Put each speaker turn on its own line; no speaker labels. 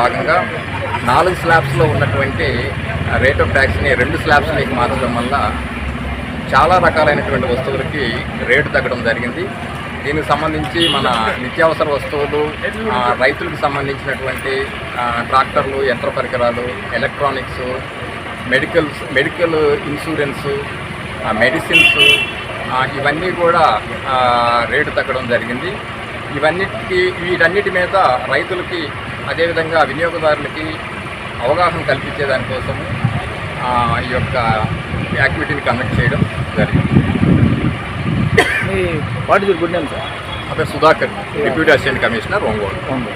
భాగంగా నాలుగు స్లాబ్స్లో ఉన్నటువంటి రేట్ ఆఫ్ ట్యాక్స్ని రెండు స్లాబ్స్లోకి మార్చడం వల్ల చాలా రకాలైనటువంటి వస్తువులకి రేటు తగ్గడం జరిగింది. దీనికి సంబంధించి మన నిత్యావసర వస్తువులు రైతులకు సంబంధించినటువంటి ట్రాక్టర్లు యంత్ర పరికరాలు electronics medicals medical insurance medicines ఇవన్నీ కూడా రేటు తగ్గడం జరిగింది. ఇవన్నిటికీ వీటన్నిటి మీద రైతులకి అదేవిధంగా వినియోగదారులకి అవగాహన కల్పించే దానికోసం ఆ, ఈ యొక్క యాక్టివిటీని కండక్ట్ చేయడం జరిగింది.
What is good name sir?
అదే Sudhakar deputy assistant commissioner Ongole.
అవును